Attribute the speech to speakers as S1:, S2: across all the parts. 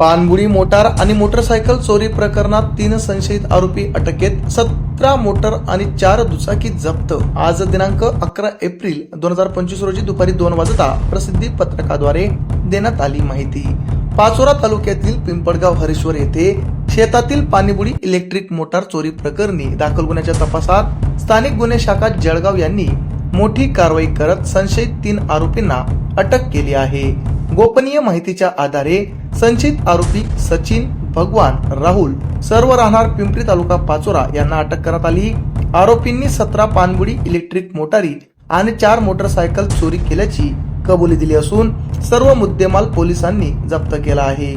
S1: पानबुडी motor आणि motorcycle चोरी प्रकरणात तीन संशयित आरोपी अटकेत सतरा मोटर आणि चार दुचाकी जप्त. आज दिनांक अकरा एप्रिल दोन हजार पंचवीस रोजी दुपारी दोन वाजता प्रसिद्धी पत्रकाद्वारे देण्यात आली माहिती. पाचोरा तालुक्यातील पिंपळगाव हरेश्वर येथे शेतातील पाणीबुडी इलेक्ट्रिक मोटार चोरी प्रकरणी दाखल गुन्ह्याच्या तपासात स्थानिक गुन्हे शाखा जळगाव यांनी मोठी कारवाई करत संशयित तीन आरोपींना अटक केली आहे. गोपनीय माहितीच्या आधारे संचित आरोपी सचिन भगवान राहुल सर्व राहणार पिंपरी तालुका पाचोरा यांना अटक करण्यात आली. आरोपींनी सतरा पानबुडी इलेक्ट्रिक मोटारी आणि चार मोटरसायकल चोरी केल्याची कबुली दिली असून सर्व मुद्देमाल पोलिसांनी जप्त केला आहे.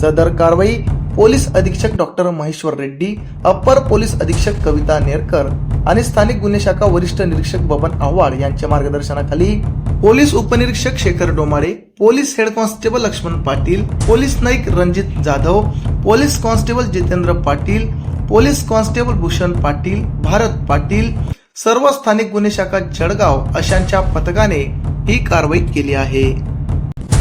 S1: सदर कारवाई पोलीस अधीक्षक doctor Maheshwar Reddy upper police अधीक्षक कविता नेरकर आणि स्थानिक गुन्हे शाखा वरिष्ठ निरीक्षक बबन आव्हाड यांच्या मार्गदर्शनाखाली पोलीस उपनिरीक्षक Shekhar Domale police head constable Laxman Patil police Naik Ranjit Jadhav police constable Jitendra Patil police constable Bhushan Patil Bharat Patil सर्व स्थानिक गुन्हे शाखा जळगाव अशांच्या पथकाने ही कारवाई केली आहे.